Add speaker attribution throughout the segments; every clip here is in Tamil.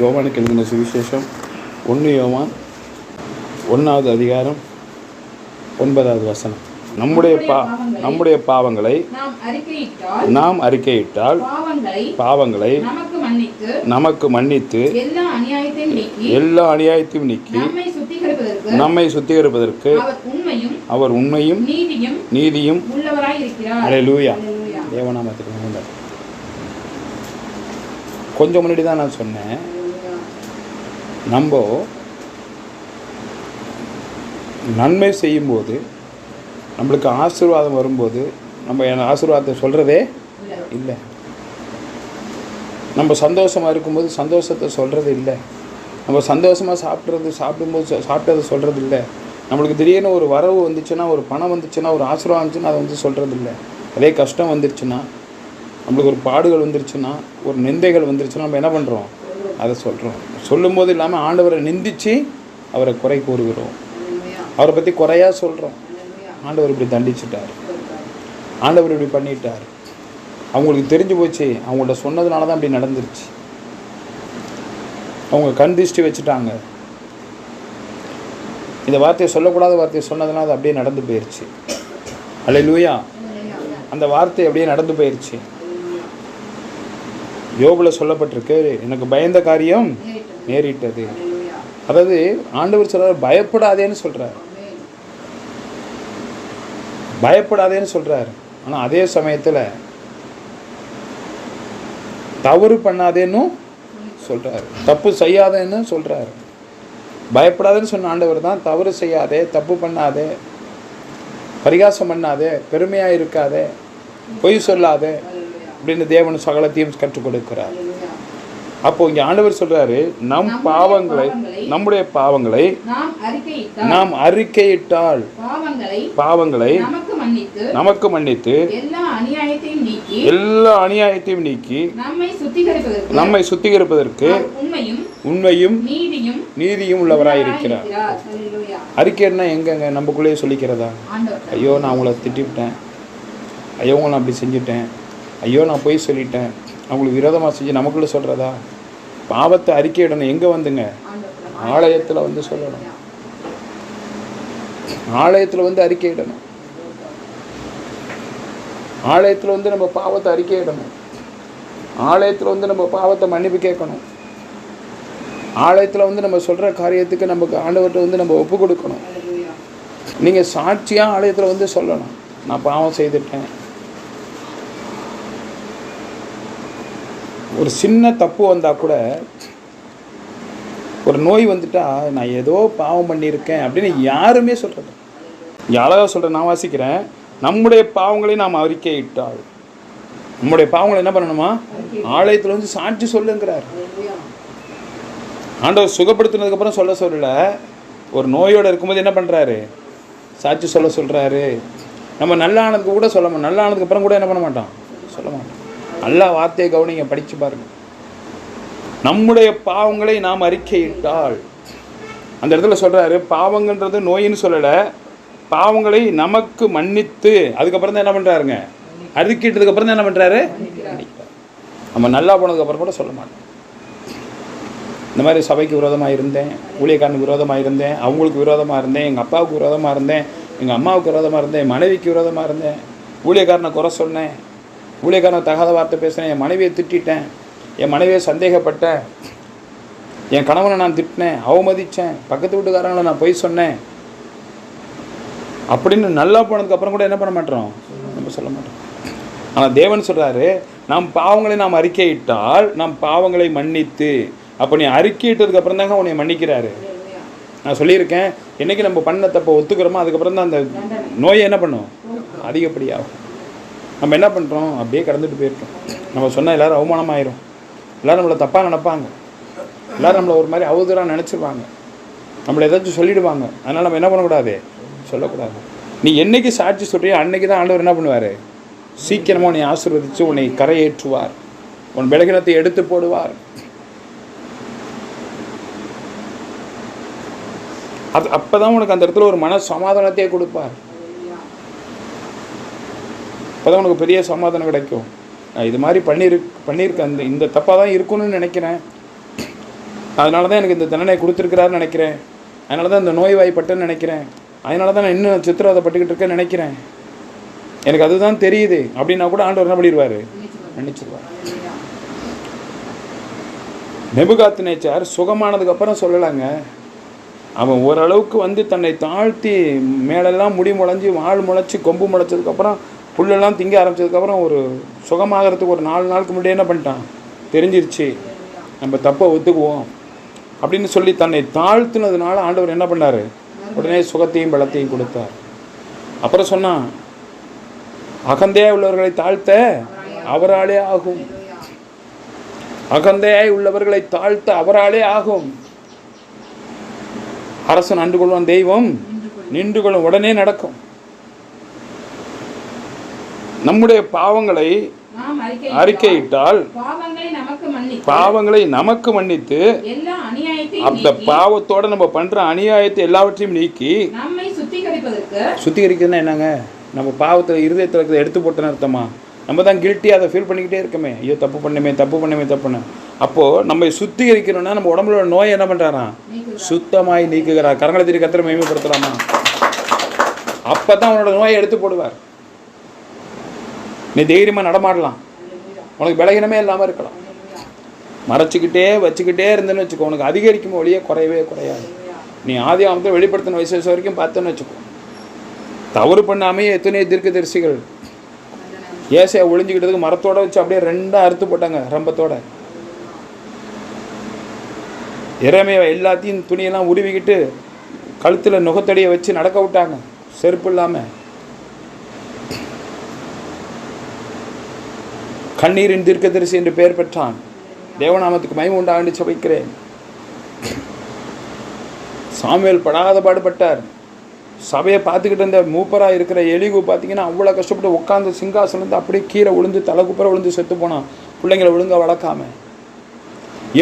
Speaker 1: யோவானுக்கு எழுதின சுவிசேஷம். ஒன்று யோவான் ஒன்றாவது அதிகாரம் ஒன்பதாவது வசனம். நம்முடைய பா நம்முடைய பாவங்களை
Speaker 2: நாம் அறிக்கையிட்டால் பாவங்களை நமக்கு மன்னித்து எல்லா அநியாயத்தையும் நீக்கி நம்மை சுத்திகரிப்பதற்கு அவர் உண்மையும் நீதியும்
Speaker 1: அல்லேலூயா. தேவநாமத்துக்கு. கொஞ்சம் முன்னாடி தான் நான் சொன்னேன். நம்ம நன்மை செய்யும்போது நம்மளுக்கு ஆசீர்வாதம் வரும்போது நம்ம என் ஆசீர்வாதத்தை சொல்கிறதே இல்லை. நம்ம சந்தோஷமாக இருக்கும்போது சந்தோஷத்தை சொல்கிறது இல்லை. நம்ம சந்தோஷமாக சாப்பிட்றது சாப்பிடும்போது சாப்பிட்டதை சொல்கிறது இல்லை. நம்மளுக்கு திடீர்னு ஒரு வரவு வந்துச்சுன்னா ஒரு பணம் வந்துச்சுன்னா ஒரு ஆசீர்வாதம் வந்துச்சுன்னா அதை வந்து சொல்கிறது இல்லை. அதே கஷ்டம் வந்துருச்சுன்னா நம்மளுக்கு ஒரு பாடுகள் வந்துருச்சுன்னா ஒரு நிந்தைகள் வந்துருச்சுன்னா நம்ம என்ன பண்ணுறோம் அதை சொல்கிறோம் சொல்லும்போது இல்லாமல் ஆண்டவரை நிந்திச்சு அவரை குறை கூறுகிறோம். அவரை பற்றி குறையாக சொல்கிறோம் ஆண்டவர் இப்படி தண்டிச்சிட்டார். ஆண்டவர் இப்படி பண்ணிட்டார். அவங்களுக்கு தெரிஞ்சு போச்சு. அவங்கள்ட்ட சொன்னதுனால தான் இப்படி நடந்துருச்சு. அவங்க கண் திருஷ்டி வச்சுட்டாங்க. இந்த வார்த்தையை சொல்லக்கூடாத வார்த்தையை சொன்னதுனால அது அப்படியே நடந்து போயிடுச்சு அல்ல லூயா அந்த வார்த்தை அப்படியே நடந்து போயிடுச்சு யோபுல சொல்லப்பட்டிருக்கு எனக்கு பயந்த காரியம் நேரிட்டது. அதாவது ஆண்டவர் சொல்கிறார் பயப்படாதேன்னு சொல்கிறார் பயப்படாதேன்னு சொல்றாரு. ஆனால் அதே சமயத்தில் தவறு பண்ணாதேன்னு சொல்றாரு. தப்பு செய்யாதேன்னு சொல்றாரு. பயப்படாதேன்னு சொன்ன ஆண்டவர் தான் தவறு செய்யாதே தப்பு பண்ணாதே பரிகாசம் பண்ணாதே பெருமையாக இருக்காதே பொய் சொல்லாதே அப்படின்னு தேவன் சகலத்தையும் கற்றுக் கொடுக்கிறார் அப்போ இங்கே ஆண்டவர் சொல்றாரு நம் பாவங்களை நம்முடைய பாவங்களை
Speaker 2: நாம் அறிக்கையிட்டால் பாவங்களை நமக்கு மன்னித்து எல்லா அநியாயத்தையும் நீக்கி நம்மை சுத்திகரிப்பதற்கு உண்மையும் நீதியும்
Speaker 1: நீதியும் உள்ளவராய் இருக்கிறார்.
Speaker 2: இருக்கிறார். அல்லேலூயா.
Speaker 1: அறிக்கைன்னா எங்கங்க நமக்குள்ளேயே சொல்லிக்கிறதா? ஐயோ நான் உங்களை திட்டிவிட்டேன். ஐயோ உங்களை நான் அப்படி செஞ்சுட்டேன். ஐயோ நான் போய் சொல்லிட்டேன். அவங்களுக்கு விரோதமாக செஞ்சு நமக்குள்ள சொல்கிறதா பாவத்தை அறிக்கையிடணும். எங்கே வந்துங்க? ஆலயத்தில் வந்து சொல்லணும். ஆலயத்தில் வந்து அறிக்கையிடணும். ஆலயத்தில் வந்து நம்ம பாவத்தை அறிக்கையிடணும். ஆலயத்தில் வந்து நம்ம பாவத்தை மன்னிப்பு கேட்கணும். ஆலயத்தில் வந்து நம்ம சொல்கிற காரியத்துக்கு நமக்கு ஆண்டவர்கிட்ட வந்து நம்ம ஒப்பு கொடுக்கணும். நீங்கள் சாட்சியாக ஆலயத்தில் வந்து சொல்லணும். நான் பாவம் செய்துட்டேன். ஒரு சின்ன தப்பு வந்தால் கூட ஒரு நோய் வந்துட்டா நான் ஏதோ பாவம் பண்ணியிருக்கேன் அப்படின்னு யாருமே சொல்கிறது இங்கே அழகாக சொல்கிறேன் நான் வாசிக்கிறேன். நம்முடைய பாவங்களை நாம் அறிக்கையிட்டால் நம்முடைய பாவங்களை என்ன பண்ணணுமா? ஆலயத்தில் வந்து சாட்சி சொல்லுங்கிறார். ஆண்டவர் சுகப்படுத்தினதுக்கப்புறம் சொல்ல சொல்லல. ஒரு நோயோடு இருக்கும்போது என்ன பண்ணுறாரு சாட்சி சொல்ல சொல்கிறாரு நம்ம நல்லா ஆனதுக்கு கூட சொல்ல மாட்டோம். நல்ல ஆனதுக்கு அப்புறம் கூட என்ன பண்ண மாட்டோம்? சொல்ல மாட்டோம். நல்லா வார்த்தையை கவனிங்க படித்து பாருங்கள் நம்முடைய பாவங்களை நாம் அறிக்கையிட்டால் அந்த இடத்துல சொல்கிறாரு பாவங்கன்றது நோயின்னு சொல்லலை பாவங்களை நமக்கு மன்னித்து அதுக்கப்புறம் தான் என்ன பண்ணுறாருங்க அறிக்கிட்டதுக்கப்புறம் தான் என்ன பண்ணுறாரு நம்ம நல்லா போனதுக்கப்புறம் கூட சொல்ல மாட்டோம். இந்த மாதிரி சபைக்கு விரோதமாக இருந்தேன் ஊழியக்காரனுக்கு விரோதமாக இருந்தேன் அவங்களுக்கு விரோதமாக இருந்தேன் எங்கள் அப்பாவுக்கு விரோதமாக இருந்தேன் எங்கள் அம்மாவுக்கு விரோதமாக இருந்தேன் மனைவிக்கு விரோதமாக இருந்தேன் ஊழியக்காரனை குறை சொன்னேன் ஊழியக்காரனை தகாத வார்த்தை பேசினேன் என் மனைவியை திட்டிட்டேன் என் மனைவியை சந்தேகப்பட்டேன் என் கணவனை நான் திட்டினேன் அவமதித்தேன் பக்கத்து வீட்டுக்காரங்களை நான் பொய் சொன்னேன். அப்படின்னு நல்லா போனதுக்கப்புறம் கூட என்ன பண்ண மாட்டோம்? நம்ம சொல்ல மாட்டோம். ஆனால் தேவன் சொல்கிறாரு நாம் பாவங்களை நாம் அறிக்கையிட்டால் நாம் பாவங்களை மன்னித்து அப்போ நீ அறிக்கையிட்டதுக்கு அப்புறம் தாங்க உன்னை மன்னிக்கிறாரு. நான் சொல்லியிருக்கேன் என்னைக்கு நம்ம பண்ண தப்பை ஒத்துக்கிறோமோ அதுக்கப்புறம் தான் அந்த நோயை என்ன பண்ணும்? அதிகப்படியாகும். நம்ம என்ன பண்ணுறோம் அப்படியே கடந்துட்டு போயிருக்கோம் நம்ம சொன்னால் எல்லாரும் அவமானமாயிரும் எல்லோரும் நம்மளை தப்பாக நினைப்பாங்க. எல்லோரும் நம்மளை ஒரு மாதிரி அவதூறாக நினச்சிருவாங்க. நம்மளை ஏதாச்சும் சொல்லிடுவாங்க. அதனால் நம்ம என்ன பண்ணக்கூடாது? சொல்லக்கூடாது. நீ என்றைக்கு சாட்சி சொல்கிறியோ அன்னைக்கு தான் ஆண்டவர் என்ன பண்ணுவார்? சீக்கிரமாக உன்னை ஆசீர்வதித்து உன்னை கரையேற்றுவார். உன் விலகினத்தை எடுத்து போடுவார். அது அப்போ தான் உனக்கு அந்த இடத்துல ஒரு மன சமாதானத்தையே கொடுப்பார். அப்போ தான் உனக்கு பெரிய சமாதானம் கிடைக்கும். நான் இது மாதிரி பண்ணியிரு பண்ணியிருக்கேன் அந்த இந்த தப்பாக தான் இருக்கும்னு நினைக்கிறேன். அதனால தான் எனக்கு இந்த தண்டனை கொடுத்துருக்கிறாருன்னு நினைக்கிறேன். அதனால தான் இந்த நோய் வாய்ப்பட்டுன்னு நினைக்கிறேன். அதனால தான் நான் இன்னும் சித்திரவதைப்பட்டுக்கிட்டு இருக்கேன்னு நினைக்கிறேன். எனக்கு அதுதான் தெரியுது. அப்படின்னா கூட ஆண்டவர் என்ன பண்ணிடுவார்? நினைச்சிருவார் நெபுகாத்து நேச்சார் சுகமானதுக்கு அப்புறம் சொல்லலாங்க. அவன் ஓரளவுக்கு வந்து தன்னை தாழ்த்தி மேலெல்லாம் முடி முளைஞ்சி வாழ் முளைச்சி கொம்பு முளைச்சதுக்கப்புறம் புல்லெல்லாம் திங்க ஆரம்பிச்சதுக்கப்புறம் ஒரு சுகமாகறதுக்கு ஒரு நாலு நாளுக்கு முன்னாடியே என்ன பண்ணிட்டான்? தெரிஞ்சிருச்சு. நம்ம தப்பை ஒத்துக்குவோம். அப்படின்னு சொல்லி தன்னை தாழ்த்துனதுனால ஆண்டவர் என்ன பண்ணார்? உடனே சுகத்தையும் பலத்தையும் கொடுத்தார். அப்புறம் சொன்னான் அகந்தே உள்ளவர்களை தாழ்த்த அவராலே ஆகும். அகந்தையாய் உள்ளவர்களை தாழ்த்த அவராலே ஆகும். அரசன் அன்று கொள்வான் தெய்வம் நின்று கொள்ளும் உடனே நடக்கும். நம்முடைய பாவங்களை அறிக்கையிட்டால்
Speaker 2: பாவங்களை நமக்கு மன்னித்து
Speaker 1: பாவங்களை நமக்கு மன்னித்து
Speaker 2: எல்லா அநியாயத்தையும்
Speaker 1: அந்த பாவத்தோட நம்ம பண்ற அநியாயத்தை எல்லாவற்றையும் நீக்கி
Speaker 2: நம்மை சுத்திகரிப்பதற்கு
Speaker 1: சுத்திகரிக்கிறதுனா என்னங்க? நம்ம பாவத்தில் இருதயத்தில் இருக்கிறத எடுத்து போட்டேன்னு அர்த்தமா? நம்ம தான் கில்ட்டி அதை ஃபீல் பண்ணிக்கிட்டே இருக்கமே. ஐயோ தப்பு பண்ணுமே தப்பு பண்ணுமே தப்புன்னு அப்போது நம்ம சுத்திகரிக்கணும்னா நம்ம உடம்புல நோய் என்ன பண்ணுறாராம். சுத்தமாய் நீக்குகிறார். கரங்களை திரி கத்திர மேம்படுத்தலாமா அப்போ தான் உன்னோட நோயை எடுத்து போடுவார். நீ தைரியமாக நடமாடலாம். உனக்கு பலகீனமே இல்லாமல் இருக்கலாம். மறைச்சிக்கிட்டே வச்சுக்கிட்டே இருந்தேன்னு வச்சுக்கோ உனக்கு அதிகரிக்கும் வழியே குறையவே குறையாது. நீ ஆதி ஆமத்தை வெளிப்படுத்தின விசேஷம் வரைக்கும் பார்த்தேன்னு வச்சுக்கோ. தவறு பண்ணாமையே எத்தனையோ தீர்க்க தரிசிகள் ஏசையை ஒளிஞ்சிக்கிட்டதுக்கு மரத்தோட வச்சு அப்படியே ரெண்டாக அறுத்து போட்டாங்க ரம்பத்தோட. இறமையை எல்லாத்தையும் துணியெல்லாம் உருவிக்கிட்டு கழுத்தில் நுகத்தடியை வச்சு நடக்க விட்டாங்க செருப்பு இல்லாமல் கண்ணீரின் தீர்க்கதரிசி என்று பெயர் பெற்றான். தேவநாமத்துக்கு மயம் உண்டாண்டு சபைக்கிறேன் சாமுவேல் படாத பாடுபட்டார். சபையை பார்த்துக்கிட்டு இருந்த மூப்பராக இருக்கிற எலிகு பார்த்தீங்கன்னா அவ்வளோ கஷ்டப்பட்டு உட்காந்து சிங்காசனத்து அப்படியே கீழே விழுந்து தலை குப்பரை விழுந்து செத்து போனான். பிள்ளைங்களை ஒழுங்காக வளர்க்காம.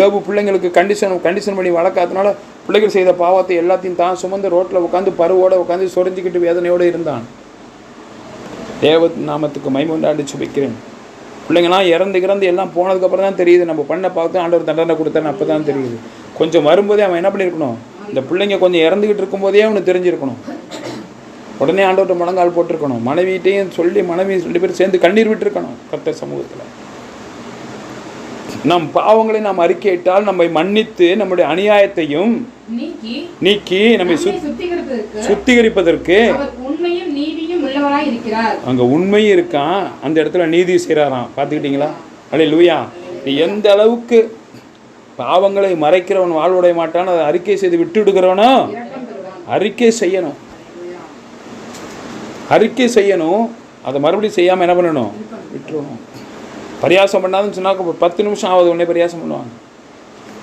Speaker 1: ஏவு பிள்ளைங்களுக்கு கண்டிஷன் கண்டிஷன் பண்ணி வளர்க்காதனால பிள்ளைகள் செய்த பாவத்தை எல்லாத்தையும் தான் சுமந்து ரோட்டில் உட்காந்து பருவோட உட்காந்து சொரிஞ்சிக்கிட்டு வேதனையோடு இருந்தான். தேவ நாமத்துக்கு மைமுண்டாண்டு சுபிக்கிறேன் பிள்ளைங்களாம் இறந்து இறந்து எல்லாம் போனதுக்கப்புறம் தான் தெரியுது. நம்ம பண்ண பார்த்து ஆண்டவர் தண்டனை கொடுத்தான்னு அப்போ தான் தெரியுது. கொஞ்சம் வரும்போதே அவன் என்ன பண்ணியிருக்கணும்? இந்த பிள்ளைங்க கொஞ்சம் இறந்துக்கிட்டு இருக்கும்போதே அவனுக்கு தெரிஞ்சிருக்கணும். உடனே ஆண்டவர்கிட்ட முழங்கால் போட்டிருக்கணும். மனைவிட்டையும் சொல்லி மனைவி ரெண்டு பேரும் சேர்ந்து கண்ணீர் விட்டுருக்கணும் கர்த்தர் சமூகத்தில். நம் பாவங்களை நாம் அறிக்கையிட்டால் நம்மை மன்னித்து நம்முடைய அநியாயத்தையும்
Speaker 2: நீக்கி
Speaker 1: நம்மை
Speaker 2: நம்மை
Speaker 1: சுத்
Speaker 2: சுத்திகரிப்பதற்கு
Speaker 1: சுத்திகரிப்பதற்கு
Speaker 2: உண்மையும் உள்ளவராய் இருக்கிறார்.
Speaker 1: அங்கே உண்மையும் இருக்கான் அந்த இடத்துல நீதி செய்கிறாராம் பார்த்துக்கிட்டீங்களா? அலே லூயா நீ எந்த அளவுக்கு பாவங்களை மறைக்கிறவன் வாழ்வுடைய மாட்டான் அதை அறிக்கை செய்து விட்டு விடுகிறவனோ அறிக்கை செய்யணும். அறிக்கை செய்யணும். அதை மறுபடியும் செய்யாமல் என்ன பண்ணணும்? விட்டுருவோம். பரியாசம் பண்ணாதுன்னு சொன்னாக்க ஒரு பத்து நிமிஷம் ஆகுது உடனே பரியாசம் பண்ணுவாங்க.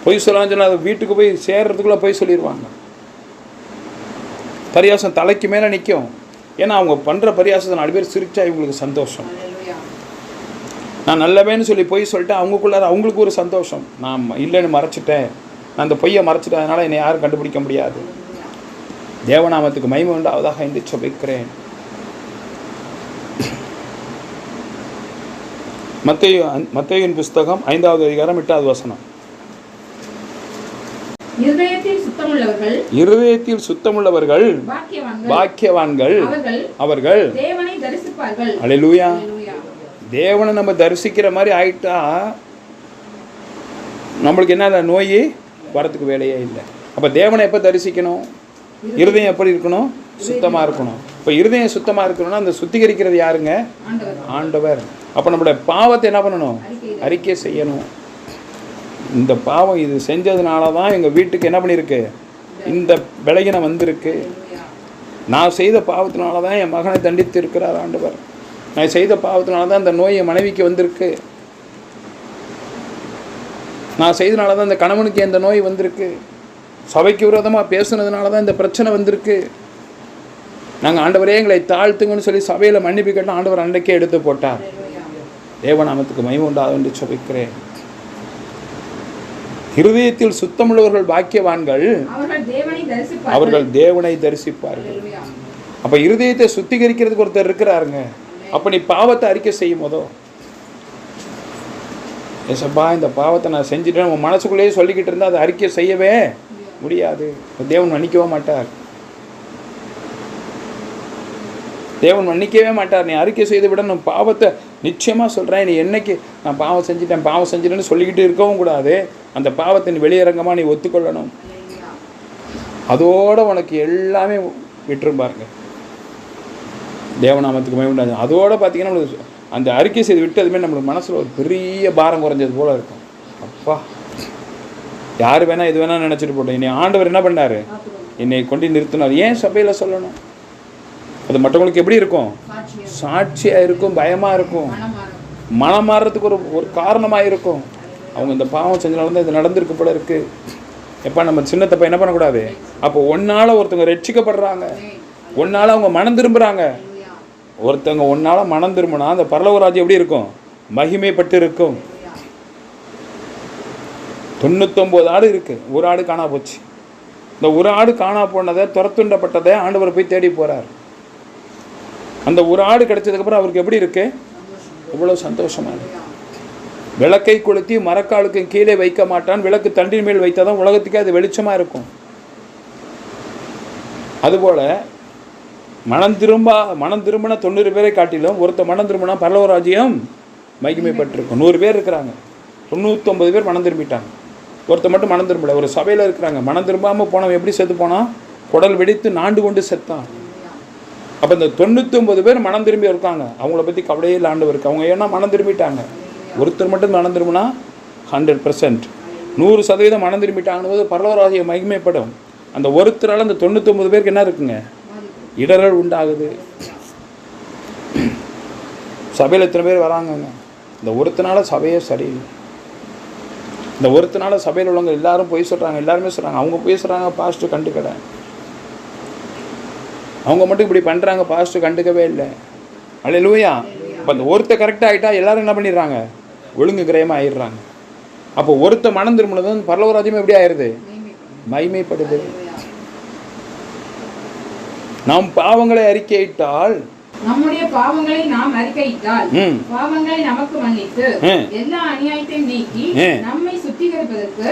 Speaker 1: பொய் சொல்லலாம்னு சொன்னால் அது வீட்டுக்கு போய் சேர்றதுக்குள்ளே போய் சொல்லிடுவாங்க பரியாசம் தலைக்கு மேலே நிற்கும் ஏன்னா அவங்க பண்ணுற பரியாசத்தை நாலு பேர் சிரிச்சா இவங்களுக்கு சந்தோஷம். நான் நல்லவேன்னு சொல்லி பொய் சொல்லிட்டு அவங்களுக்குள்ளார அவங்களுக்கு ஒரு சந்தோஷம். நான் இல்லைன்னு மறைச்சிட்டேன். நான் அந்த பொய்யை மறைச்சிட்டேன் அதனால் என்னை யாரும் கண்டுபிடிக்க முடியாது. தேவநாமத்துக்கு மகிமை உண்டாவதாக என்று சொல்லிக்கிறேன். மத்தேயு மத்தையின் புஸ்தகம் ஐந்தாவது அதிகாரம் எட்டாவது வசனம்.
Speaker 2: இருதயத்தில் சுத்தமுள்ளவர்கள்
Speaker 1: இருதயத்தில் சுத்தமுள்ளவர்கள்
Speaker 2: பாக்கியவான்கள் அவர்கள் தேவனை தரிசிப்பார்கள்.
Speaker 1: அலையிலூயா தேவனை நம்ம தரிசிக்கிற மாதிரி ஆயிட்டா நம்மளுக்கு என்ன நோய் வரத்துக்கு வேலையே இல்லை. அப்போ தேவனை எப்போ தரிசிக்கணும்? இருதயம். எப்படி இருக்கணும்? சுத்தமாக இருக்கணும். இப்போ இருதயம் சுத்தமாக இருக்கணும்னா அந்த சுத்திகரிக்கிறது யாருங்க?
Speaker 2: ஆண்டவர்.
Speaker 1: அப்போ நம்மளுடைய பாவத்தை என்ன பண்ணணும்?
Speaker 2: அறிக்கை
Speaker 1: செய்யணும். இந்த பாவம் இது செஞ்சதுனால தான் எங்கள் வீட்டுக்கு என்ன பண்ணியிருக்கு? இந்த விலகினம் வந்திருக்கு. நான் செய்த பாவத்தினால தான் என் மகனை தண்டித்து இருக்கிறார் ஆண்டவர். நான் செய்த பாவத்தினால தான் இந்த நோய் என் மனைவிக்கு வந்திருக்கு. நான் செய்தனால தான் இந்த கணவனுக்கு இந்த நோய் வந்திருக்கு. சபைக்கு விரோதமாக பேசுனதுனால தான் இந்த பிரச்சனை வந்திருக்கு. நாங்கள் ஆண்டவரே எங்களை தாழ்த்துங்கன்னு சொல்லி சபையில் மன்னிப்பு கேட்டால் ஆண்டவர் அன்றைக்கே எடுத்து போட்டார். தேவநாமத்துக்கு மயம் உண்டாது என்று சொல்லிக்கிறேன் இருதயத்தில் சுத்தமுள்ளவர்கள் பாக்கியவான்கள்
Speaker 2: அவர்கள் தேவனை தரிசிப்பார்கள்.
Speaker 1: அப்போ இருதயத்தை சுத்திகரிக்கிறதுக்கு ஒருத்தர் இருக்கிறாருங்க. அப்போ நீ பாவத்தை அறிக்கை செய்யும் போதோ? ஏசப்பா இந்த பாவத்தை நான் செஞ்சுட்டேன். உன் மனசுக்குள்ளேயே சொல்லிக்கிட்டு இருந்தால் அதை அறிக்கை செய்யவே முடியாது. தேவன் மன்னிக்கவே மாட்டார். தேவன் மன்னிக்கவே மாட்டார். நீ அறிக்கை செய்து விட நான் பாவத்தை நிச்சயமாக சொல்கிறேன் நீ என்னைக்கு நான் பாவம் செஞ்சுட்டேன் பாவம் செஞ்சுட்டேன்னு சொல்லிக்கிட்டு இருக்கவும் கூடாது. அந்த பாவத்தை நீ வெளியரங்கமாக நீ ஒத்துக்கொள்ளணும். அதோட உனக்கு எல்லாமே விட்டுரும் பாருங்க. தேவநாமத்துக்கு மேம்படாது அதோட பார்த்தீங்கன்னா நம்மளுக்கு அந்த அறிக்கை செய்து விட்டதுமே நம்மளுக்கு மனசில் ஒரு பெரிய பாரம் குறைஞ்சது போல இருக்கும். அப்பா யார் வேணா இது வேணா நினச்சிட்டு போட்டோம். என்னை ஆண்டவர் என்ன பண்ணாரு? என்னை கொண்டு நிறுத்தினார். ஏன் சபையில் சொல்லணும்? அது மற்றவங்களுக்கு எப்படி இருக்கும்? சாட்சியாக இருக்கும். பயமாக இருக்கும் மனம் மாறுறதுக்கு ஒரு ஒரு காரணமாக இருக்கும். அவங்க இந்த பாவம் செஞ்சனால தான் இது நடந்திருக்கு போல இருக்கு. எப்பா நம்ம சின்ன தப்பை என்ன பண்ணக்கூடாது? அப்போ ஒன்னால ஒருத்தவங்க ரட்சிக்கப்படுறாங்க. ஒன்னால அவங்க மனம் திரும்புறாங்க. ஒருத்தவங்க ஒன்னால மனம் திரும்பினா அந்த பரலோக ராஜ்யம் எப்படி இருக்கும்? மகிமைப்பட்டு இருக்கும் தொண்ணூத்தொம்பது ஆடு இருக்கு. ஒரு ஆடு காணா போச்சு. இந்த ஒரு ஆடு காணா போனதை துரத்துண்டப்பட்டதை ஆண்டவர் போய் தேடி போறார். அந்த ஒரு ஆடு கிடைச்சதுக்கப்புறம் அவருக்கு எப்படி இருக்கு? எவ்வளோ சந்தோஷமாக இருக்கு. விளக்கை கொளுத்தி மரக்காலுக்கு கீழே வைக்க மாட்டான். விளக்கு தண்டின் மேல் வைத்தால் தான் உலகத்துக்கே அது வெளிச்சமாக இருக்கும். அதுபோல் மனம் திரும்ப மனம் திரும்பின தொண்ணூறு பேரை காட்டிலும் ஒருத்த மனம் திரும்பினா பரலவராஜ்யம் மகிமைப்பட்டிருக்கும். நூறு பேர் இருக்கிறாங்க. தொண்ணூற்றொம்பது பேர் மனம் திரும்பிட்டாங்க. ஒருத்த மட்டும் மனம் திரும்பல. ஒரு சபையில் இருக்கிறாங்க. மனம் திரும்பாமல் போனவன் எப்படி செத்து போனான்? குடல் வெடித்து நாண்டு கொண்டு செத்தான். அப்போ இந்த தொண்ணூத்தொம்பது பேர் மனம் திரும்பி இருக்காங்க. அவங்கள பற்றி கவலையே இல்லாண்டு இருக்கு அவங்க ஏன்னா மனம் திரும்பிட்டாங்க. ஒருத்தர் மட்டும் மனம் திரும்பினா ஹண்ட்ரட் பர்சன்ட் நூறு சதவீதம் மனம் திரும்பிட்டாங்கன்னு போது பரலவராஜ்யம் மகிமைப்படும். அந்த ஒருத்தரால் அந்த தொண்ணூத்தொம்பது பேருக்கு என்ன இருக்குங்க? இடரல் உண்டாகுது. சபையில் எத்தனை பேர் வராங்கங்க? இந்த ஒருத்தனால சபையே சரியில்லை. இந்த ஒருத்தனால சபையில் உள்ளவங்க எல்லாரும் போய் சொல்கிறாங்க எல்லாருமே சொல்கிறாங்க அவங்க போய் சொல்கிறாங்க பாஸ்ட்டு கண்டுக்கல. அவங்க மட்டும் இப்படி பண்ணுறாங்க பாஸ்ட்டு கண்டுக்கவே இல்லை. அல்ல லூயா இப்போ அந்த ஒருத்த கரெக்டாக ஆகிட்டா எல்லாரும் என்ன பண்ணிடுறாங்க? ஒழுங்கு கிரயமாக ஆயிடுறாங்க. அப்போ ஒருத்த மனம் திரும்பினதும் பரலவராஜ்யம் எப்படி ஆயிடுது மைமைப்படுது நாம் பாவங்களை அறிக்கையிட்டால்
Speaker 2: நம்முடைய பாவங்களை நாம் அறிக்கையிட்டால் பாவங்களை நமக்கு மன்னித்து. எல்லா அநியாயத்தையும் நீக்கி. நம்மை சுத்திகரிப்பதற்கு.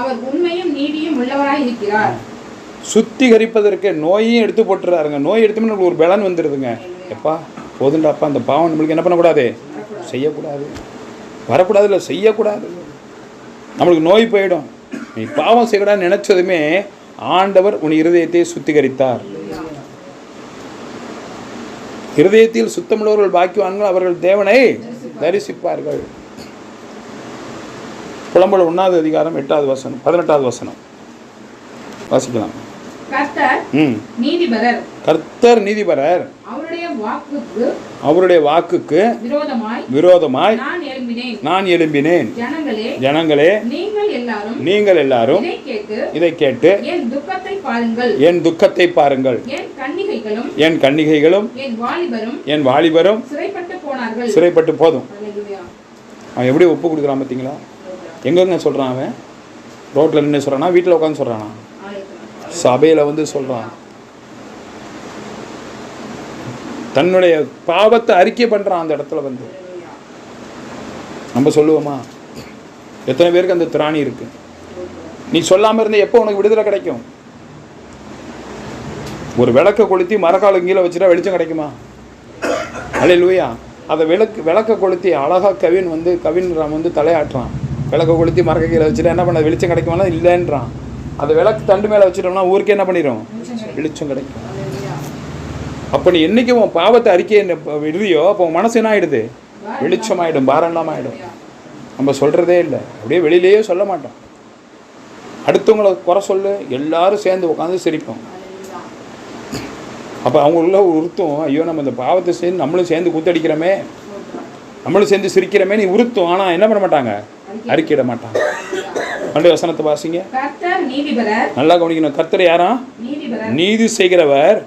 Speaker 2: அவர் உண்மையும் நீதியும் உள்ளவராய் இருக்கிறார்.
Speaker 1: சுத்திகரிப்பதற்கு நோயையும் எடுத்து போட்டுறாருங்க. நோய் எடுத்தோம்னா நம்மளுக்கு ஒரு பலன் வந்துடுதுங்க எப்பா போதுண்டாப்பா அந்த பாவம் நம்மளுக்கு என்ன பண்ணக்கூடாது? செய்யக்கூடாது. வரக்கூடாது இல்லை செய்யக்கூடாது. நம்மளுக்கு நோய் போயிடும். நீ பாவம் செய்யக்கூடாதுன்னு நினச்சதுமே ஆண்டவர் உன் இருதயத்தை சுத்திகரித்தார். இருதயத்தில் சுத்தமுள்ளவர்கள் பாக்கிவான்கள் அவர்கள் தேவனை தரிசிப்பார்கள். புலம்பல் ஒன்றாவது அதிகாரம் எட்டாவது வசனம் பதினெட்டாவது வசனம். வாசிக்கலாம்.
Speaker 2: நீதிபரர்.
Speaker 1: கர்த்தர் நீதிபரர்.
Speaker 2: அவருடைய வாக்குக்கு விரோதமாய்
Speaker 1: விரோதமாய்
Speaker 2: நான் எழும்பினேன். ஜனங்களே நீங்கள் எல்லாரும்
Speaker 1: நீங்கள் எல்லாரும்
Speaker 2: இதை கேட்டு என் துக்கத்தை பாருங்கள்.
Speaker 1: என் துக்கத்தை பாருங்கள்.
Speaker 2: என் கன்னிகைகளும்
Speaker 1: என்
Speaker 2: வாலிபரும் சிறைப்பட்டு போனார்கள்.
Speaker 1: சிறைப்பட்டு போதும். அவன் எப்படி ஒப்பு கொடுக்குறான் பார்த்தீங்களா எங்கெங்க சொல்கிறான் அவன்? ரோட்டில் நின்று சொல்கிறானா வீட்டில் உட்காந்து சொல்கிறானா. சபையில் வந்து சொல்கிறான் தன்னுடைய பாவத்தை அறிக்கை பண்ணுறான் அந்த இடத்துல வந்து. நம்ம சொல்லுவோமா? எத்தனை பேருக்கு அந்த திராணி இருக்கு? நீ சொல்லாமல் இருந்தால் எப்போ உனக்கு விடுதலை கிடைக்கும்? ஒரு விளக்கை கொளுத்தி மரக்கால கீழே வச்சுட்டா வெளிச்சம் கிடைக்குமா? அலே லூயா அதை விளக்கு விளக்கை கொளுத்தி அழகா கவின் வந்து கவின் ராம் வந்து தலையாட்டுறான். விளக்கை கொளுத்தி மரக்க கீழே வச்சுட்டா என்ன பண்ண வெளிச்சம் கிடைக்குமானா இல்லைன்றான். அந்த விளக்கு தண்டு மேலே வச்சிட்டோம்னா ஊருக்கே என்ன பண்ணிடும் வெளிச்சம் கிடைக்கும். அப்போ நீ என்னைக்கு உன் பாவத்தை அறிக்கை விடுதியோ அப்போ உன் மனசு என்ன ஆயிடுது? வெளிச்சமாயிடும் பாரம் இல்லாமல் ஆயிடும் நம்ம சொல்கிறதே இல்லை. அப்படியே வெளியிலேயே சொல்ல மாட்டோம். அடுத்தவங்கள குறை சொல்லு எல்லாரும் சேர்ந்து உட்காந்து சிரிப்போம். அப்போ அவங்களுக்குள்ள ஒரு உருத்தம் ஐயோ நம்ம இந்த பாவத்தை சேர்ந்து நம்மளும் சேர்ந்து கூத்தடிக்கிறோமே. நம்மளும் சேர்ந்து சிரிக்கிறோமே நீ உருத்தும் ஆனால் என்ன பண்ண மாட்டாங்க? அறிக்கையிட மாட்டாங்க. பண்டைய வசனத்தை வாசிங்க. நல்லா கவனிக்கணும். கர்த்தர் யாரா? நீதி செய்கிறவர்.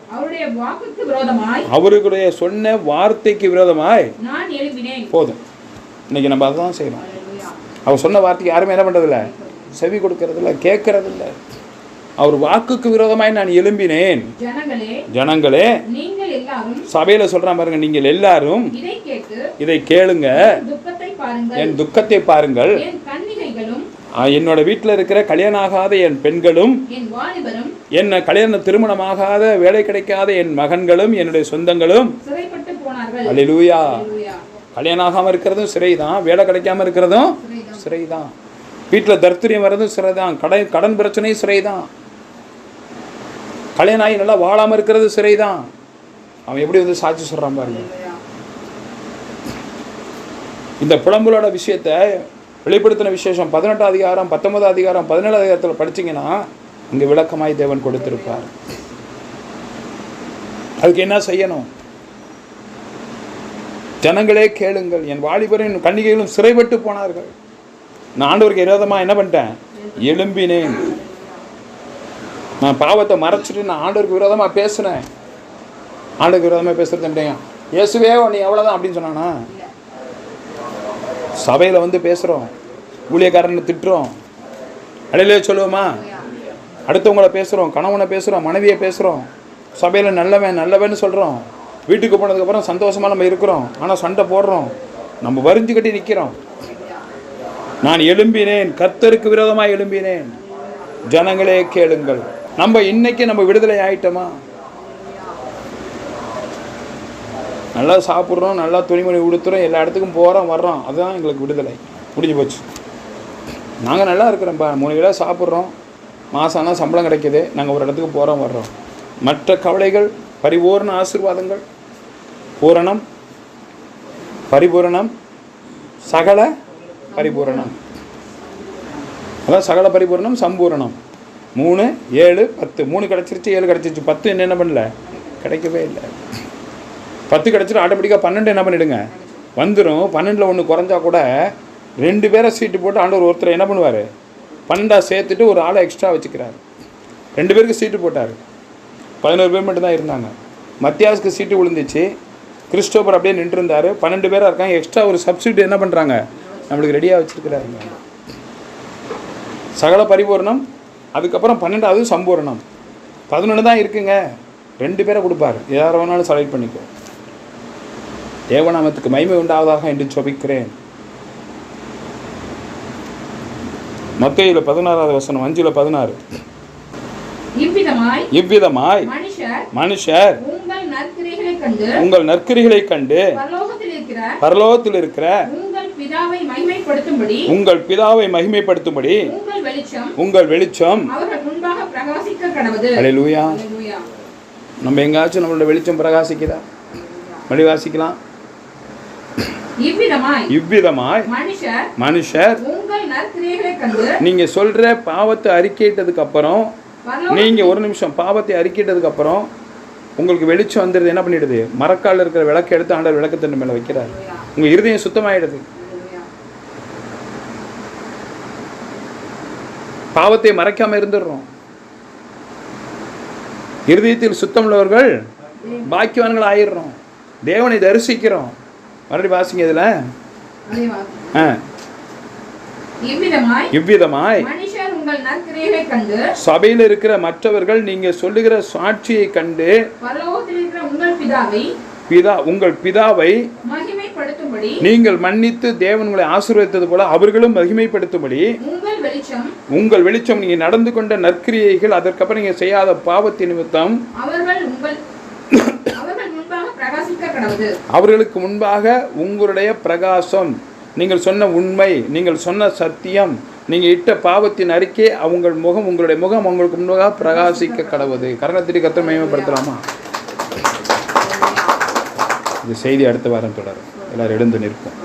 Speaker 2: அவருடைய
Speaker 1: சொன்ன வார்த்தைக்கு விரோதமாய். போதும். இன்னைக்கு நம்ம அதுதான் செய்யணும். அவர் சொன்ன வார்த்தைக்கு யாருமே என்ன பண்ணுறதில்ல செவி கொடுக்கறதில்ல கேட்கறதில்ல. அவர் வாக்குக்கு விரோதமாய் நான் எழும்பினேன்.
Speaker 2: ஜனங்களே
Speaker 1: சபையில் சொல்கிறான் பாருங்க நீங்கள் எல்லாரும்
Speaker 2: இதை
Speaker 1: கேளுங்க. என் துக்கத்தை பாருங்கள். என்னோட வீட்டில் இருக்கிற கல்யாணம் ஆகாத என் பெண்களும் என்ன கல்யாண திருமணமாகாத வேலை கிடைக்காத என் மகன்களும் என்னுடைய சொந்தங்களும் அல்லேலூயா. கல்யாணம் ஆகாமல் இருக்கிறதும் சிறை தான் வேலை கிடைக்காம இருக்கிறதும். சிறை தான் வீட்டில் தர்த்திரியம் வர்றதும் சிறை தான் கடன் கடன் பிரச்சனையும் சிறை தான் கல்யாணம் ஆகி நல்லா வாழாமல் இருக்கிறது சிறை தான் அவன் எப்படி வந்து சாட்சி சொல்கிறான் பாருங்க. இந்த புலம்புலோட விஷயத்தை வெளிப்படுத்தின விசேஷம் பதினெட்டாம் அதிகாரம் பத்தொன்பதாம் அதிகாரம் பதினேழாம் அதிகாரத்தில் படிச்சீங்கன்னா இங்கே விளக்கமாய் தேவன் கொடுத்திருப்பார். அதுக்கு என்ன செய்யணும்? ஜனங்களே கேளுங்கள். என் வாலிபரின் கன்னிகைகளும் சிறைப்பட்டு போனார்கள். நான் ஆண்டவருக்கு விரோதமாக என்ன பண்ணிட்டேன்? எழும்பினேன். நான் பாவத்தை மறைச்சிட்டு நான் ஆண்டவருக்கு விரோதமாக பேசுனேன். ஆண்டவருக்கு விரோதமாக பேசுறதுன்ட்டேன் இயேசுவே நீ எவ்வளோதான் அப்படின்னு சொன்னானா? சபையில் வந்து பேசுகிறோம் ஊழியக்காரனை திட்டுறோம். அடையிலே சொல்லுவோமா? அடுத்தவங்கள பேசுகிறோம் கணவனை பேசுகிறோம் மனைவியை பேசுகிறோம் சபையில் நல்லவன் நல்லவன் சொல்கிறோம் வீட்டுக்கு போனதுக்கப்புறம் சந்தோஷமாக நம்ம இருக்கிறோம். ஆனால் சண்டை போடுறோம். நம்ம வரிஞ்சு கட்டி நிற்கிறோம் நான் எழும்பினேன் கர்த்தருக்கு விரோதமாக எழும்பினேன். ஜனங்களே கேளுங்கள். நம்ம இன்னைக்கு நம்ம விடுதலை ஆயிட்டோமா? நல்லா சாப்பிட்றோம் நல்லா துணிமணி உடுத்துறோம் எல்லா இடத்துக்கும் போகிறோம் வர்றோம். அதுதான் எங்களுக்கு விடுதலை. முடிஞ்சு போச்சு. நாங்கள் நல்லா இருக்கிறோம்ப்பா மூணு கிலோ சாப்பிட்றோம். மாதம்னா சம்பளம் கிடைக்கிது. நாங்கள் ஒரு இடத்துக்கு போகிறோம் வர்றோம். மற்ற கவலைகள் பரிபூர்ண ஆசீர்வாதங்கள். பூரணம் பரிபூரணம் சகல பரிபூரணம். அதான் சகல பரிபூரணம் சம்பூரணம். மூணு ஏழு பத்து. மூணு கிடச்சிருச்சு ஏழு கிடச்சிருச்சு. பத்து என்ன என்ன பண்ணல? கிடைக்கவே இல்லை. பத்து கிடச்சிட்டு ஆட்டோமேட்டிக்காக பன்னெண்டு என்ன பண்ணிடுங்க? வந்துடும் பன்னெண்டில் ஒன்று குறைஞ்சா கூட ரெண்டு பேரை சீட்டு போட்டு ஆண்டவர் ஒருத்தர் என்ன பண்ணுவார்? பன்னெண்டா சேர்த்துட்டு ஒரு ஆளை எக்ஸ்ட்ரா வச்சுக்கிறார். ரெண்டு பேருக்கு சீட்டு போட்டார். பதினோரு பேர் மட்டும்தான் இருந்தாங்க. மத்தியாவுக்கு சீட்டு விழுந்துச்சு. கிறிஸ்டோபர் அப்படியே நின்றுருந்தார். பன்னெண்டு பேராக இருக்காங்க. எக்ஸ்ட்ரா ஒரு சப்ஸ்டியூட் என்ன பண்ணுறாங்க நம்மளுக்கு ரெடியாக வச்சுருக்கிறாருங்க. சகல பரிபூரணம். அதுக்கப்புறம் பன்னெண்டாவது சம்பூரணம். பதினொன்று தான் இருக்குங்க. ரெண்டு பேரை கொடுப்பார். யாரை வேணாலும் செலக்ட் பண்ணிக்கோ. தேவநாமத்துக்கு மகிமை உண்டாவதாக என்று சொபிக்கிறேன் மத்தையில் பதினாறாவது வசனம் அஞ்சில் பதினாறு.
Speaker 2: இவ்விதமாய் மனுஷர் உங்கள் நற்கிரைகளை கண்டு பரலோகத்தில் இருக்கிற உங்கள் பிதாவை மகிமைப்படுத்தும்படி
Speaker 1: உங்கள்
Speaker 2: வெளிச்சம்
Speaker 1: அலையிலூயா. நம்ம எங்காச்சும் நம்மளோட வெளிச்சம் பிரகாசிக்குதா? மணி வாசிக்கலாம்
Speaker 2: இவ்விதமாய் மனுஷர்
Speaker 1: நீங்க சொல்ற பாவத்தை அறிக்கையிட்டதுக்கு அப்புறம் நீங்க ஒரு நிமிஷம் பாவத்தை அறிக்கையிட்டதுக்கு அப்புறம் உங்களுக்கு வெளிச்சம் வந்துடுது என்ன பண்ணிடுது? மரக்கால் இருக்கிற விளக்கு எடுத்து ஆண்டவர் விளக்கத்தண்டு மேல வைக்கிறார். உங்க இருதயம் சுத்தமாயிடுது. பாவத்தை மறைக்காம இருந்துடுறோம். இருதயத்தில் சுத்தமுள்ளவர்கள் பாக்கியவான்கள் ஆயிடுறோம் தேவனை தரிசிக்கிறோம். மறுபடியும் வாசிங்க இதுல. ஆ,
Speaker 2: இவ்விதமாய்
Speaker 1: சபையில் இருக்கிற மற்றவர்கள் நீங்க சொல்லுகிற சாட்சியை கண்டு பிதா உங்கள் பிதாவை நீங்கள் மன்னித்து தேவன் உங்களை ஆசீர்வதித்தது போல அவர்களும் மகிமைப்படுத்தும்படி
Speaker 2: உங்கள் வெளிச்சம்
Speaker 1: நீங்க நடந்து கொண்ட நற்கிரியைகள் அதற்கப்புறம் நீங்க செய்யாத பாவத்தின் நிமித்தம்
Speaker 2: அவர்கள்
Speaker 1: அவர்களுக்கு முன்பாக உங்களுடைய பிரகாசம் நீங்கள் சொன்ன உண்மை நீங்கள் சொன்ன சத்தியம் நீங்கள் இட்ட பாவத்தின் அறிக்கை அவங்க முகம் உங்களுடைய முகம் உங்களுக்கு முன்பாக பிரகாசிக்க கடவுது கரணத்திற்கு கத்தை மேம்படுத்தலாமா இந்த செய்தி அடுத்த வாரம் தொடரும். எல்லாரும் எழுந்து நிற்போம்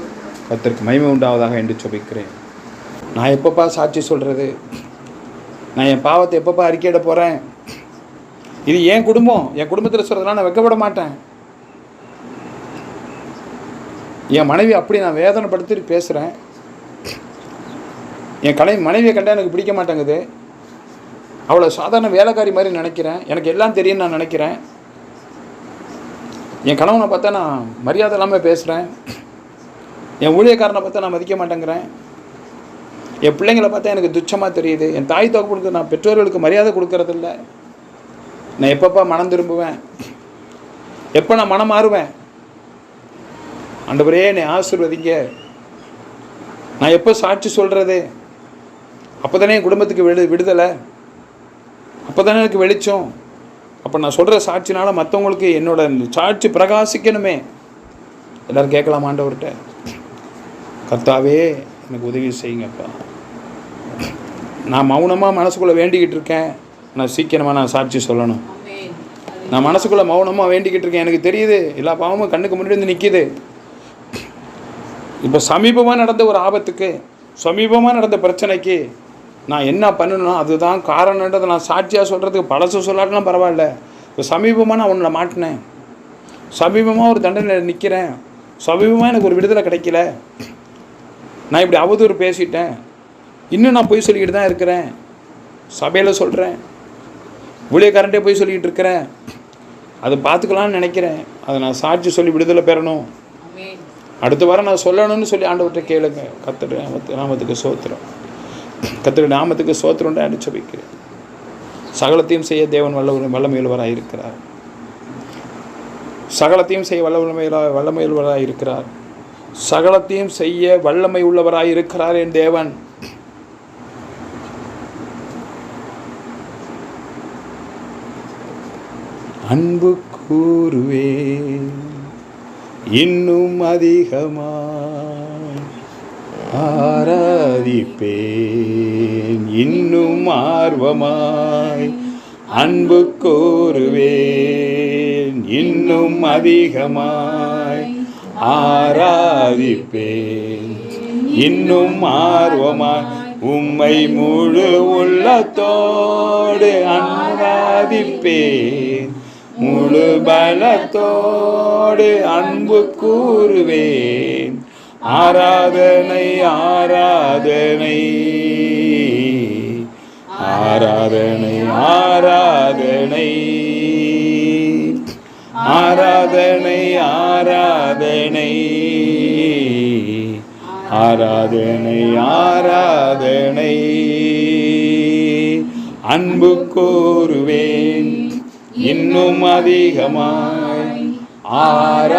Speaker 1: கத்திற்கு மகிமை உண்டாவதாக என்று சொபிக்கிறேன் நான் எப்பப்பா சாட்சி சொல்கிறது நான் என் பாவத்தை எப்பப்பா அறிக்கையிட போகிறேன் இது என் குடும்பம். என் குடும்பத்தில் சொல்கிறதுனா நான் வெக்கப்பட மாட்டேன். என் மனைவி அப்படி நான் வேதனைப்படுத்திட்டு பேசுகிறேன் என் கலை மனைவியை கண்டா எனக்கு பிடிக்க மாட்டேங்குது. அவளை சாதாரண வேலைக்காரி மாதிரி நினைக்கிறேன். எனக்கு எல்லாம் தெரியும் நான் நினைக்கிறேன். என் கணவனை பார்த்தா நான் மரியாதை இல்லாமல் பேசுகிறேன் என் ஊழியக்காரனை பார்த்தா நான் மதிக்க மாட்டேங்கிறேன். என் பிள்ளைங்களை பார்த்தா எனக்கு துச்சமாக தெரியுது. என் தாய் தகப்பனுக்கு நான் பெற்றோர்களுக்கு மரியாதை கொடுக்கறதில்ல. நான் எப்பப்பா மனம் திரும்புவேன்? எப்போ நான் மனம் மாறுவேன்? ஆண்டவரே என்னை ஆசிர்வதிங்க. நான் எப்போ சாட்சி சொல்கிறது அப்போ தானே என் குடும்பத்துக்கு விடு விடுதலை. அப்போ தானே எனக்கு வெளிச்சம். அப்போ நான் சொல்கிற சாட்சினால் மற்றவங்களுக்கு என்னோட சாட்சி பிரகாசிக்கணுமே. எல்லோரும் கேட்கலாம் ஆண்டவர்கிட்ட. கர்த்தாவே எனக்கு உதவி செய்யுங்கப்பா. நான் மௌனமாக மனசுக்குள்ளே வேண்டிக்கிட்டு இருக்கேன். நான் சீக்கிரமாக நான் சாட்சி சொல்லணும். நான் மனசுக்குள்ளே மௌனமாக வேண்டிக்கிட்டு இருக்கேன். எனக்கு தெரியுது எல்லா பாவமும் கண்ணுக்கு முன்னாடி வந்து நிற்கிது இப்போ சமீபமாக நடந்த ஒரு ஆபத்துக்கு சமீபமாக நடந்த பிரச்சனைக்கு நான் என்ன பண்ணணும் அதுதான் காரணன்றதை நான் சாட்சியாக சொல்கிறதுக்கு பழசு சொல்லாட்டினா பரவாயில்ல. இப்போ சமீபமாக நான் உன்னை மாட்டினேன். சமீபமாக ஒரு தண்டனையில் நிற்கிறேன் சமீபமாக எனக்கு ஒரு விடுதலை கிடைக்கல. நான் இப்படி அவதூறு பேசிட்டேன். இன்னும் நான் போய் சொல்லிக்கிட்டு தான் இருக்கிறேன். சபையில் சொல்கிறேன் ஊழியக்காரன்ட்டே போய் சொல்லிக்கிட்டு இருக்கிறேன். அதை பார்த்துக்கலான்னு நினைக்கிறேன். அதை நான் சாட்சி சொல்லி விடுதலை பெறணும். அடுத்த வாரம் நான் சொல்லணும்னு சொல்லி ஆண்டவர்கிட்ட கேளுங்க. கத்தர் நாமத்து நாமத்துக்கு சோத்திரம். கத்தர் நாமத்துக்கு சோத்திரம் அனுச்சபிக்கிறேன் சகலத்தையும் செய்ய தேவன் வல்ல வல்லமையுள்ளவராக இருக்கிறார். சகலத்தையும் செய்ய வல்லமையில வல்லமையுள்ளவராக இருக்கிறார். சகலத்தையும் செய்ய வல்லமை உள்ளவராக இருக்கிறார் என் தேவன். அன்பு கூறுவேன். இன்னும் அதிகமாய் ஆராதிப்பேன். இன்னும் ஆர்வமாய் அன்பு கோருவேன். இன்னும் அதிகமாய் ஆராதிப்பேன். இன்னும் ஆர்வமாய் உம்மை முழு உள்ளத்தோடு ஆராதிப்பேன் முழு பலத்தோடு அன்பு கூறுவேன். ஆராதனை ஆராதனை. ஆராதனை ஆராதனை. ஆராதனை ஆராதனை. ஆராதனை ஆராதனை. அன்பு கூறுவேன். இன்னும் அதிகமாய் ஆராதிப்பேன்.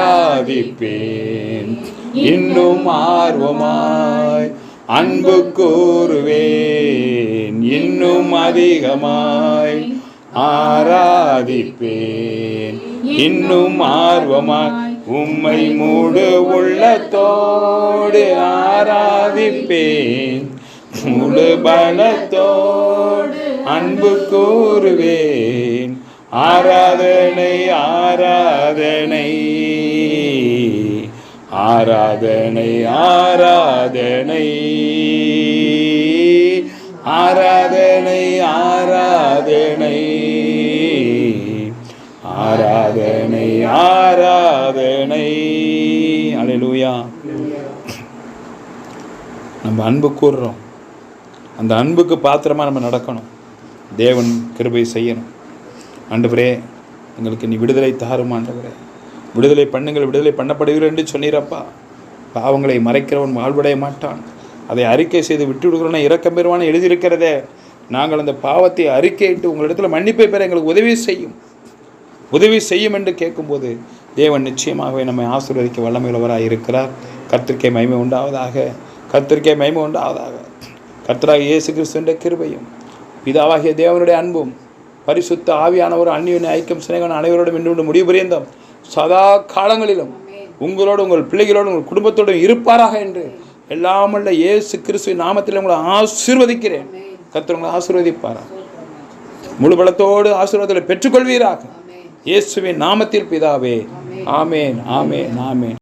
Speaker 1: இன்னும் ஆர்வமாய் அன்பு கூறுவேன். இன்னும் அதிகமாய் ஆராதிப்பேன். இன்னும் ஆர்வமாய் உம்மை மூடு உள்ளத்தோடு ஆராதிப்பேன். முழு பலத்தோடு அன்பு கூறுவேன். ஆராதனை ஆராதனை. ஆராதனை ஆராதனை. ஆராதனை ஆராதனை. ஆராதனை ஆராதனை. அலையலூயா நம்ம அன்பு கூறுறோம். அந்த அன்புக்கு பாத்திரமாக நம்ம நடக்கணும். தேவன் கிருபை செய்யணும். ஆண்டவரே எங்களுக்கு நீ விடுதலை தாரும் ஆண்டவரே. விடுதலை பண்ணுங்கள் விடுதலை பண்ணப்படுவீர்கள் என்று சொன்னீரப்பா. பாவங்களை மறைக்கிறவன் வாழ்வடைய மாட்டான். அதை அறிக்கை செய்து விட்டு விடுகிறோன்னா இறக்கம் பெறுவான்னு எழுதியிருக்கிறதே. நாங்கள் அந்த பாவத்தை அறிக்கையிட்டு உங்களிடத்தில் மன்னிப்பை பெற எங்களுக்கு உதவி செய்யும். உதவி செய்யும் என்று கேட்கும்போது தேவன் நிச்சயமாகவே நம்மை ஆசீர்வதிக்க வல்லமையுள்ளவராக இருக்கிறார். கர்த்தருக்கே மகிமை உண்டாவதாக. கர்த்தருக்கே மகிமை உண்டாவதாக. கர்த்தராக இயேசு கிறிஸ்துவின் கிருபையும் பிதாவாகிய தேவனுடைய அன்பும் பரிசுத்த ஆவியானவர் அந்நியனை ஐக்கியம் சிநேகன் அனைவரோடும் என்று முடிவு புரியந்தோம் சதா காலங்களிலும் உங்களோடு உங்கள் பிள்ளைகளோடு உங்கள் குடும்பத்தோடும் இருப்பாராக என்று எல்லாமல்ல இயேசு கிறிஸ்துவின் நாமத்தில் உங்களை ஆசீர்வதிக்கிறேன். கர்த்தர் உங்களை ஆசீர்வதிப்பாரா முழு பலத்தோடு ஆசீர்வாதத்தில் பெற்றுக்கொள்வீராக. இயேசுவின் நாமத்தில் பிதாவே. ஆமேன் ஆமேன் ஆமேன்.